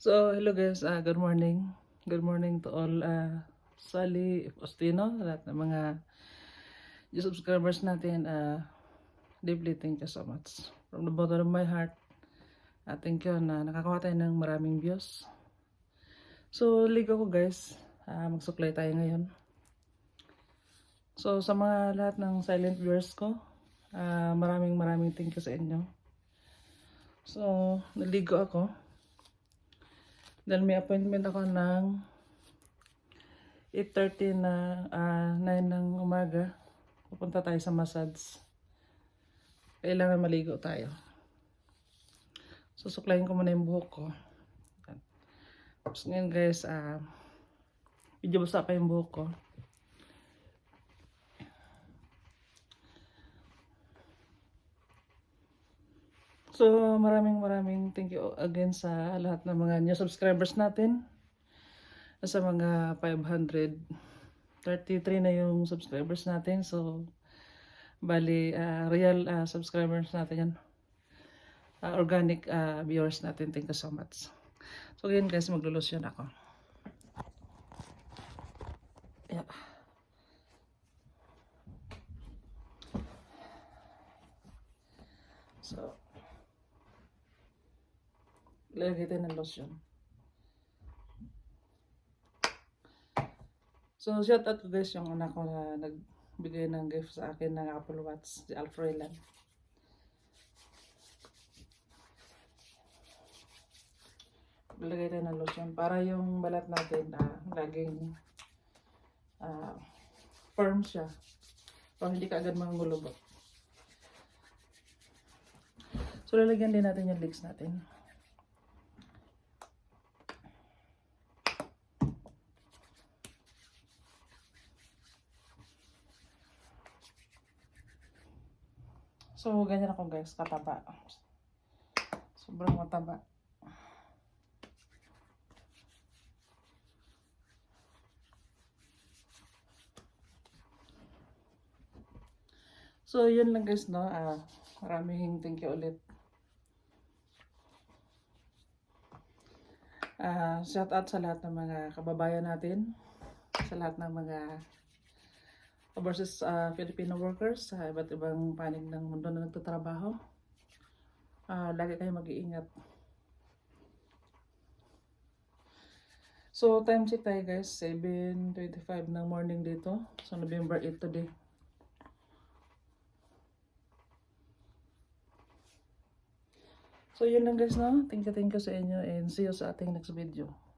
So, hello guys, uh, good morning. Good morning to all uh, Sally Ostino, lahat ng mga yung subscribers natin. Uh, deeply thank you so much. From the bottom of my heart, uh, thank you na nakakawa tayo ng maraming views. So, ligo ko guys. Uh, magsuklay tayo ngayon. So, sa mga lahat ng silent viewers ko, uh, maraming maraming thank you sa inyo. So, naligo ako. Dahil may appointment ako ng 8.30 na ah, 9 ng umaga. Pupunta tayo sa massage. Kailangan maligo tayo. Susuklayin ko muna yung buhok ko. Tapos ngayon guys, ah, medyo basa pa yung buhok ko. So, maraming maraming thank you again sa lahat ng mga new subscribers natin. Sa mga 533 na yung subscribers natin. So, bali, ah, real ah, subscribers natin yan. Ah, organic ah, viewers natin. Thank you so much. So, again guys, maglulusyon ako. Yeah. So, Lagay tayo ng lotion. So, shout out ko guys yung anak ko na nagbigay ng gift sa akin ng Apple Watch, si Alfrelan. Lagay tayo ng lotion para yung balat natin ah, laging ah, firm siya. Para hindi ka agad mangulubot. So, lalagyan din natin yung legs natin. So, ganyan ako guys, kataba. Sobrang mataba. So, yun lang guys, no? Ah, maraming thank you ulit. Ah, shout out sa lahat ng mga kababayan natin, sa lahat ng mga versus uh, Filipino workers sa iba't ibang panig ng mundo na nagtatrabaho. Ah, lagi kayo mag-iingat. So, time check tayo guys. 7.25 ng morning dito. So, November 8 today. So, yun lang guys no. Thank you, thank you sa inyo and see you sa ating next video.